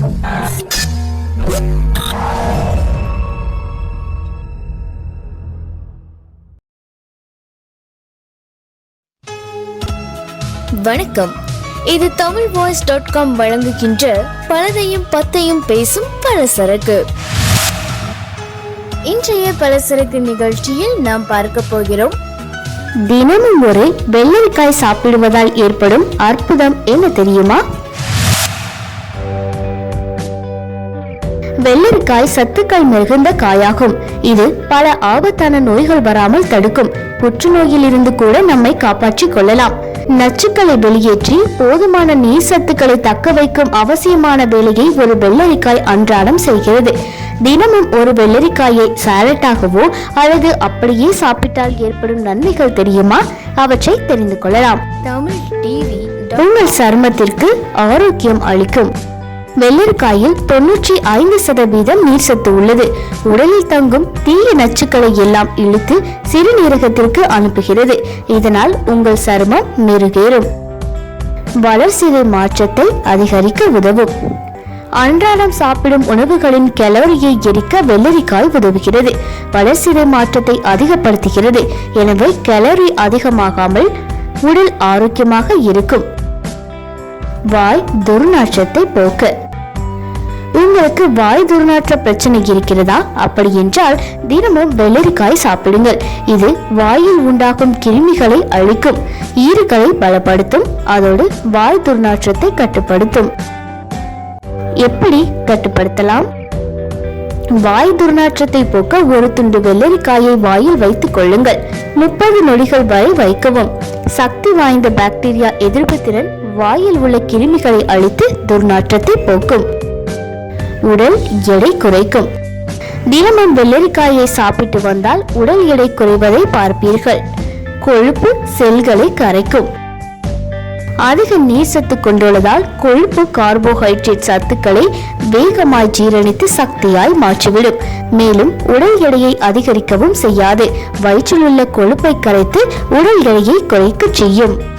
வணக்கம். இது Tamil voice dot com வழங்குகின்ற பலதையும் பத்தையும் பேசும் பலசரக்கு. இன்றைய பலசரக்கு நிகழ்ச்சியில் நாம் பார்க்க போகிறோம். தினமும் ஒரு வெள்ளரிக்காய் சாப்பிடுவதால் ஏற்படும் அற்புதம் என்ன தெரியுமா? வெள்ளரிக்காய் சத்துக்கள் மிகுந்த காயாகும். இது பல ஆபத்தான நோய்கள் வராமல் தடுக்கும். புற்றுநோயில் இருந்து கூட நம்மை காப்பாற்றிக் கொள்ளலாம். நச்சுக்களை வெளியேற்றி போதுமான நீர் சத்துக்களை தக்க வைக்கும் அவசியமான வேலையை ஒரு வெள்ளரிக்காய் அன்றாடம் செய்கிறது. தினமும் ஒரு வெள்ளரிக்காயை சாலட்டாகவோ அல்லது அப்படியே சாப்பிட்டால் ஏற்படும் நன்மைகள் தெரியுமா? அவற்றை தெரிந்து கொள்ளலாம். தமிழ் டிவி உங்கள் சருமத்திற்கு ஆரோக்கியம் அளிக்கும். வெள்ளரிக்காயில் தொன்னூற்றி ஐந்து சதவீதம் நீர் சத்து உள்ளது. உடலில் தங்கும் தீய நச்சுக்களை எல்லாம் இழுத்து சிறுநீரகத்திற்கு அனுப்புகிறது. இதனால் உங்கள் சருமம் மெருகேறும். வளர்சிதை மாற்றத்தை அதிகரிக்க உதவும். அன்றாடம் சாப்பிடும் உணவுகளின் கலோரியை எரிக்க வெள்ளரிக்காய் உதவுகிறது. வளர்சிதை மாற்றத்தை அதிகப்படுத்துகிறது. எனவே கலோரி அதிகமாகாமல் உடல் ஆரோக்கியமாக இருக்கும். வாய் துர்நாற்றத்தை போக்க. உங்களுக்கு வாய் துர்நாற்ற பிரச்சனை இருக்கிறதா? அப்படி என்றால் தினமும் வெள்ளரிக்காய் சாப்பிடுங்கள். இது வாயில் உண்டாகும் கிருமிகளை அழிக்கும். ஈறுகளை பலப்படுத்தும். அதோடு வாய் துர்நாற்றத்தை கட்டுப்படுத்தும். எப்படி கட்டுப்படுத்தலாம்? வாய் துர்நாற்றத்தை போக்க ஒரு துண்டு வெள்ளரிக்காயை வாயில் வைத்துக் கொள்ளுங்கள். முப்பது நொடிகள் வரை வைக்கவும். சக்தி வாய்ந்த பாக்டீரியா எதிர்ப்பு திறன் வாயில் உள்ள கிருமிகளை அழித்து துர்நாற்றத்தை போக்கும். உடல் எடை குறைக்கும். தினமும் வெள்ளரிக்காயை சாப்பிட்டு வந்தால் உடல் எடை குறைவதை பார்ப்பீர்கள். கொழுப்பு செல்களை கரைக்கும். அதிக நீர் சத்து கொண்டுள்ளதால் கொழுப்பு கார்போஹைட்ரேட் சத்துக்களை வேகமாய் ஜீரணித்து சக்தியாய் மாற்றிவிடும். மேலும் உடல் எடையை அதிகரிக்கவும் செய்யாது. வயிற்றில் உள்ள கொழுப்பை கரைத்து உடல் எடையை குறைக்க செய்யும்.